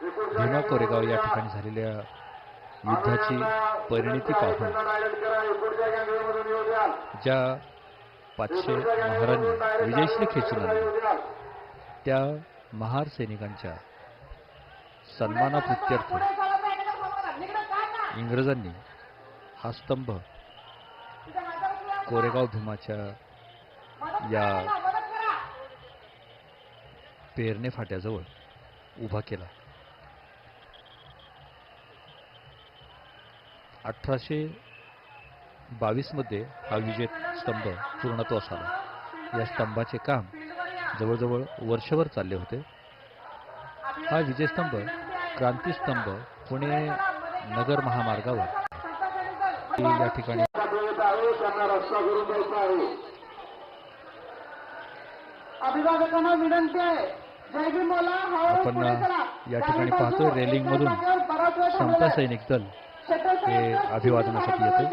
भीमा कोरेगाव या ठिकाणी झालेल्या युद्धाची परिणिती पाहून ज्या पाचशे महारांनी विजयश्री खेचून आणली त्या महार सैनिकांच्या सन्मानाप्रित्यर्थ इंग्रजांनी हा स्तंभ कोरेगाव भीमाच्या या पेरणे फाट्याजवळ उभा केला. अठराशे बावीसमध्ये हा विजय स्तंभ पूर्णत्वास आला. या स्तंभाचे काम जवळजवळ वर्षभर चालले होते. हा विजयस्तंभ क्रांतीस्तंभ पुणे नगर महामार्गावर. या ठिकाणी अभिभावकांना विनंती आहे. आपण. या ठिकाणी बाजू रेलिंग मधून समता. सैनिक दल हे अभिवादनासाठी येते.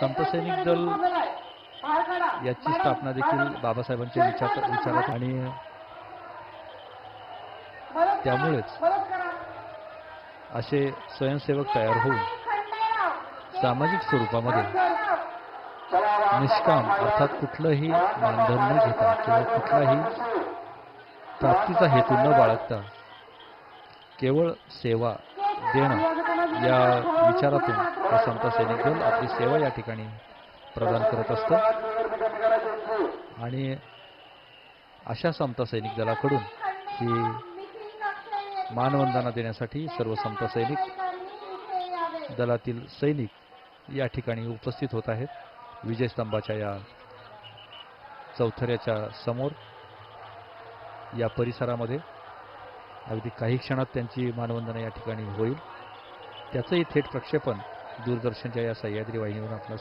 समता सैनिक दल. याची स्थापना देखील विचार विचारात आणि त्यामुळेच. असे स्वयंसेवक तयार होऊन सामाजिक स्वरूपामध्ये निष्काम अर्थात कुठलंही मानधन न घेता किंवा कुठलाही प्राप्तीचा हेतू न बाळगता केवळ सेवा देणं या विचारातून हा समता सैनिक दल आपली सेवा या ठिकाणी प्रदान करत असतं आणि अशा समता सैनिक दलाकडून ही मानवंदना देण्यासाठी सर्व समता सैनिक दलातील सैनिक या ठिकाणी उपस्थित होत आहेत. विजयस्तंभाच्या या चौथऱ्याच्या समोर या परिसरामध्ये अगदी काही क्षणात त्यांची मानवंदना या ठिकाणी होईल त्याचंही थेट प्रक्षेपण दूरदर्शनच्या या सह्याद्री वाहिनीवरून आपणास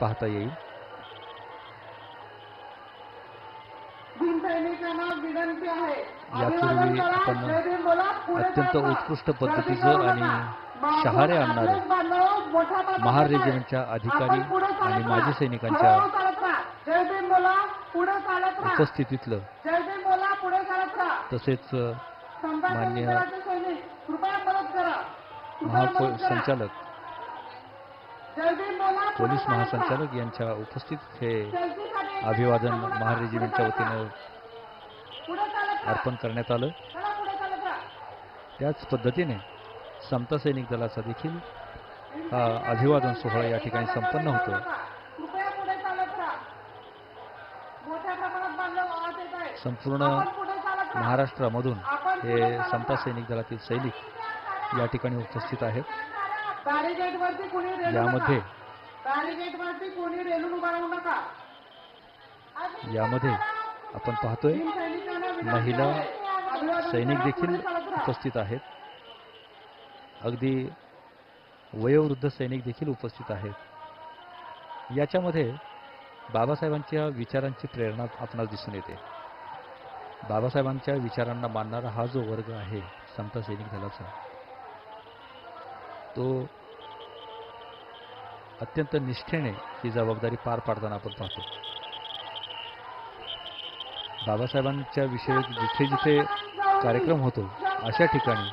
पाहता येईल यापूर्वी. आपण अत्यंत. उत्कृष्ट पद्धतीचं आणि. शहारे आणणारं महार. रेजिमेंटच्या अधिकारी आणि. माजी सैनिकांच्या. जय भीम बोला पुढे चालत राहा उपस्थितीतलं जय भीम बोला पुढे चालत राहा तसेच मान्य कृपया मदत करा. महासंचालक पोलीस. महासंचालक यांच्या उपस्थित हे अभिवादन. महार रेजिमेंटच्या वतीनं. अर्पण करण्यात आलं. त्याच पद्धतीने समता सैनिक दलाचा देखील हा अभिवादन सोहळा या ठिकाणी संपन्न होतो कृपया पुढे चालत राहा मोठ्या प्रमाणात बांधव आवाज येत आहे संपूर्ण. महाराष्ट्रामधून हे राहा. सैनिक दलातील सैनिक या ठिकाणी उपस्थित आहेत. यामध्ये यामध्ये आपण पाहतोय महिला सैनिक देखील. उपस्थित आहेत. अगदी वयोवृद्ध सैनिक देखील उपस्थित आहेत. याच्यामध्ये बाबासाहेबांच्या विचारांची प्रेरणा आपणास दिसून येते. बाबासाहेबांच्या विचारांना मानणारा हा जो वर्ग आहे समता सैनिक दलाचा तो अत्यंत निष्ठेने ही जबाबदारी पार पाडताना आपण पाहतो. बाबासाहेबांच्या विषयी जिथे जिथे कार्यक्रम होतो अशा ठिकाणी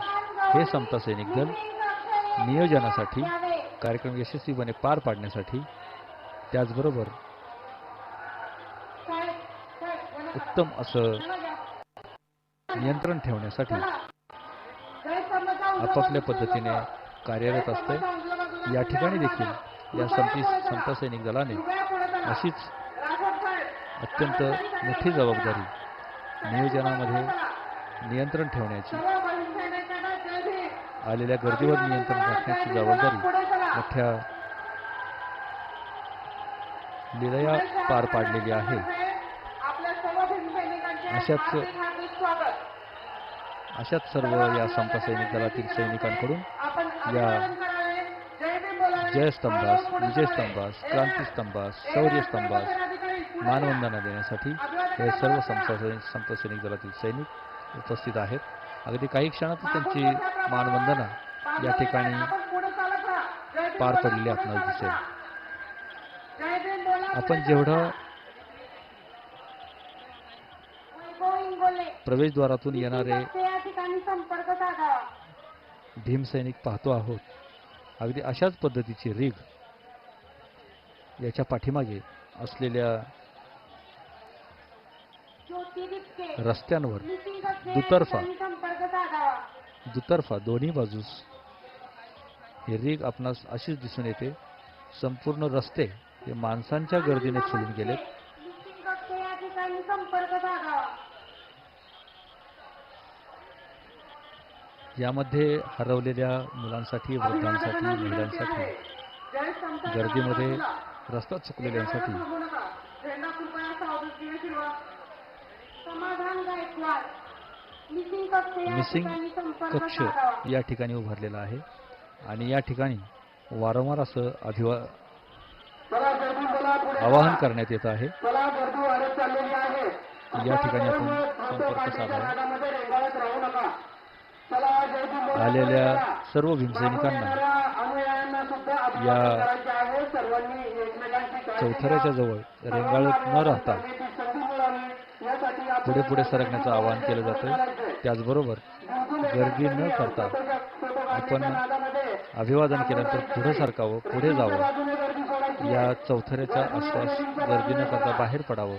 हे समता सैनिक दल नियोजनासाठी कार्यक्रम यशस्वीपणे पार पाडण्यासाठी त्याचबरोबर उत्तम असं नियंत्रण ठेवण्यासाठी आपापल्या पद्धतीने कार्यरत असते. या ठिकाणी देखील या संती संत सैनिक दलाने अशीच अत्यंत मोठी जबाबदारी नियोजनामध्ये नियंत्रण ठेवण्याची आलेल्या गर्दीवर नियंत्रण राखण्याची जबाबदारी मोठ्या लिलया पार पाडलेली आहे. अशाच अशाच सर्व या समता सैनिक दलातील सैनिकांकडून या जयस्तंभास विजयस्तंभास क्रांतीस्तंभास शौर्यस्तंभास मानवंदना देण्यासाठी हे सर्व समता सैनिक दलातील सैनिक उपस्थित आहेत. अगदी काही क्षणातच त्यांची मानवंदना या ठिकाणी पार पडलेली आपणास दिसेल. आपण जेवढं प्रवेशद्वारातून येणारे भीमसैनिक पाहतो आहोत. अगदी अशाच पद्धतीची रीग याच्या पाठीमागे असलेल्या रस्त्यांवर दुतर्फा. दुतर्फा दोन्ही बाजूस ही रीग आपणास अशीच दिसून येते. संपूर्ण रस्ते हे माणसांच्या गर्दीने फुलून गेलेत नितीन कक्षे या ठिकाणी संपर्क साधावा यामध्ये हरवलेल्या मुलांसाठी वृद्धांसाठी महिलांसाठी गर्दीमध्ये रस्ता चुकलेल्यांसाठी मिसिंग कक्ष या ठिकाणी उभारलेला आहे आणि या ठिकाणी वारंवार असं अभिवा आवाहन करण्यात येत आहे. या ठिकाणी आपण संपर्क साधावा. आलेल्या सर्व भीमसैनिकांना या चौथऱ्याच्या जवळ रेंगाळत न राहता पुढे पुढे सरकण्याचं आवाहन केलं जातं त्याचबरोबर गर्दी न करता आपण अभिवादन केल्यानंतर पुढे सरकावं पुढे जावं या चौथऱ्याच्या आसपास गर्दी न करता बाहेर पडावं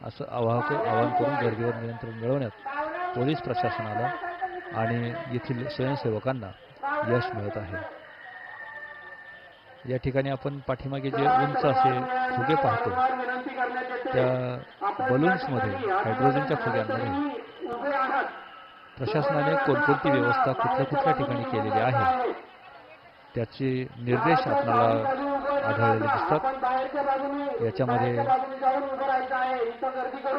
असं आवाहक आवाहन करून गर्दीवर नियंत्रण मिळवण्यात पोलीस प्रशासनाला आणि येथील स्वयंसेवकांना यश मिळत आहे. या ठिकाणी आपण पाठीमागे जे उंच असे फुगे पाहतो त्या बलून्समध्ये हायड्रोजनच्या फुग्यांमध्ये प्रशासनाने कोणकोणती व्यवस्था कुठल्या कुठल्या ठिकाणी केलेली आहे त्याचे निर्देश आपल्याला आढळलेले दिसतात. याच्यामध्ये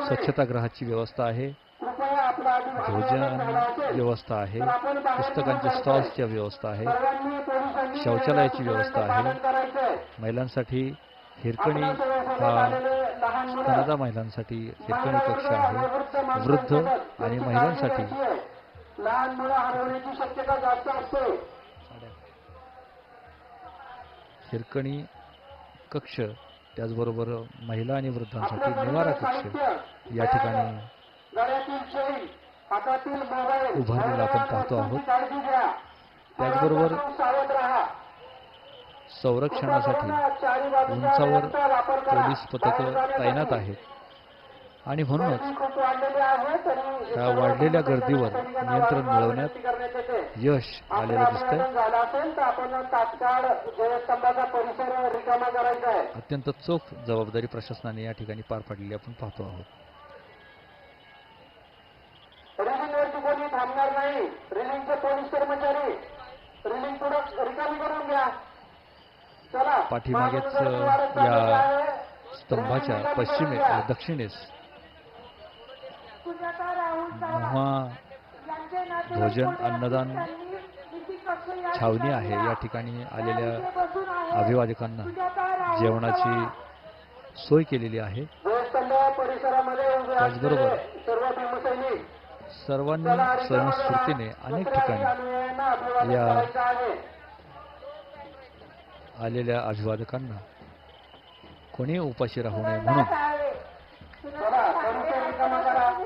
स्वच्छतागृहाची व्यवस्था आहे. भोजन व्यवस्था आहे पुस्तकांच्या स्टॉल्सच्या व्यवस्था आहे शौचालयाची व्यवस्था आहे. महिलांसाठी हिरकणी हा स्तनदा महिलांसाठी हिरकणी कक्ष आहे. वृद्ध आणि महिलांसाठी लहान मुलं हरवण्याची शक्यता जास्त असते. हिरकणी कक्ष त्याचबरोबर महिला आणि वृद्धांसाठी निवारा कक्ष या ठिकाणी उभारलेला आपण पाहतो आहोत. त्याचबरोबर संरक्षणासाठी उंचावर. पोलीस पथकं तैनात आहेत. आणि म्हणूनच त्या वाढलेल्या गर्दीवर नियंत्रण मिळवण्यात. यश आलेलं दिसतंय. अत्यंत चोख जबाबदारी प्रशासनाने या ठिकाणी पार पाडलेली आपण पाहतो आहोत. रिलिंगवरती कोणी थांबणार नाही. रिलिंगचे पोलीस कर्मचारी. रिलिंग पुढे रिकामी करून घ्या. चला. पाठीमागेच, या आहे. स्तंभाच्या पश्चिमे. दक्षिणेस. भोजन, अन्नदान छावणी आहे. या ठिकाणी आलेल्या. अभिवादकांना जेवणाची. सोय केलेली आहे. त्याचबरोबर सर्व भीमसैनिक. सर्वांनी स्वयंस्फूर्तीने. अनेक ठिकाणी या- आलेल्या अभिवादकांना कोणी उपाशी राहू नये म्हणून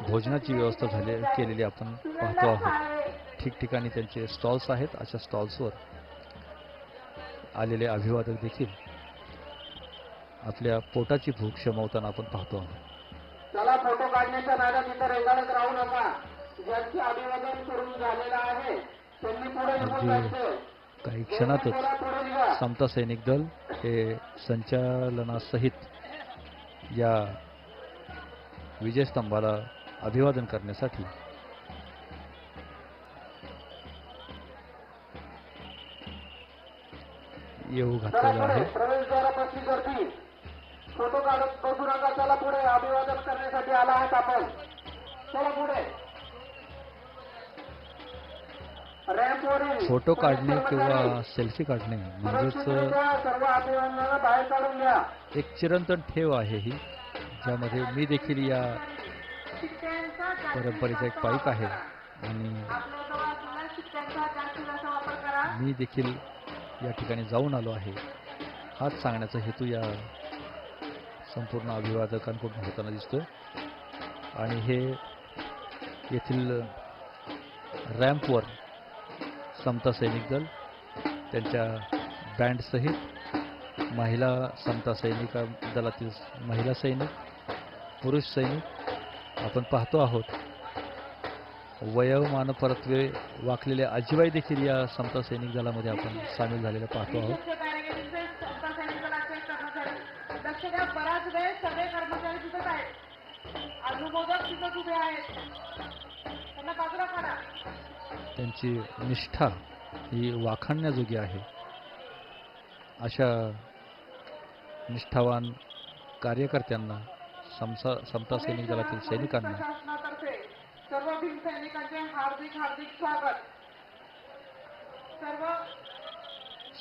भोजनाची व्यवस्था झाली केलेली आपण पाहतो आहोत. ठिकठिकाणी त्यांचे स्टॉल्स आहेत अशा स्टॉल्सवर आलेले अभिवादक देखील आपल्या पोटाची भूक शमवताना आपण पाहतो आहोत. चला फोटो काढण्याच्या नादात इथं रेंगाळत राहू नका. ज्यांचे अभिवादन करून झालेलं आहे. त्यांनी पुढे निघून जायचं. काही क्षणातच समता सैनिक दल हे संचालनासहित या विजयस्तंभाला अभिवादन करण्यासाठी येऊ घातलेलं आहे. गर्दी फोटो काढत बसू नका पुढे. अभिवादन करण्यासाठी आला आहात आपण. चला पुढे. फोटो काढणे किंवा सेल्फी काढणे म्हणजेच एक चिरंतन ठेव आहे ही ज्यामध्ये मी देखील या परंपरेचा एक पाईक आहे. आणि मी देखील या ठिकाणी जाऊन आलो आहे. हाच सांगण्याचा हेतू या संपूर्ण अभिवादकांकडून होताना दिसतोय. आणि हे येथील रॅम्पवर समता सैनिक दल त्यांच्या बँडसहित महिला समता सैनिका दलातील महिला सैनिक पुरुष सैनिक आपण पाहतो आहोत. वयोमानपरत्वे वाकलेले आजीबाई देखील या समता सैनिक दलामध्ये आपण सामील झालेलं पाहतो आहोत. बराच वेळ सगळे कर्मचारी तिथंच आहेत. अनुमोदक तिथंच उभे आहेत. त्यांची निष्ठा ही वाखाणण्याजोगी आहे. अशा निष्ठावान कार्यकर्त्यांना समसा समता सैनिक दलातील सैनिकांना सर्व भीम सैनिकांचे हार्दिक हार्दिक स्वागत. सर्व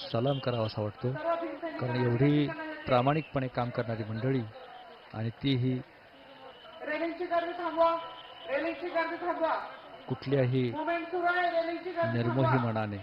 सलाम करावा असा वाटतो कारण एवढी प्रामाणिकपणे काम करणारी मंडळी आणि तीही रेलिंगची गर्दी थांबवा. कुठल्याही निर्मोही मनाने.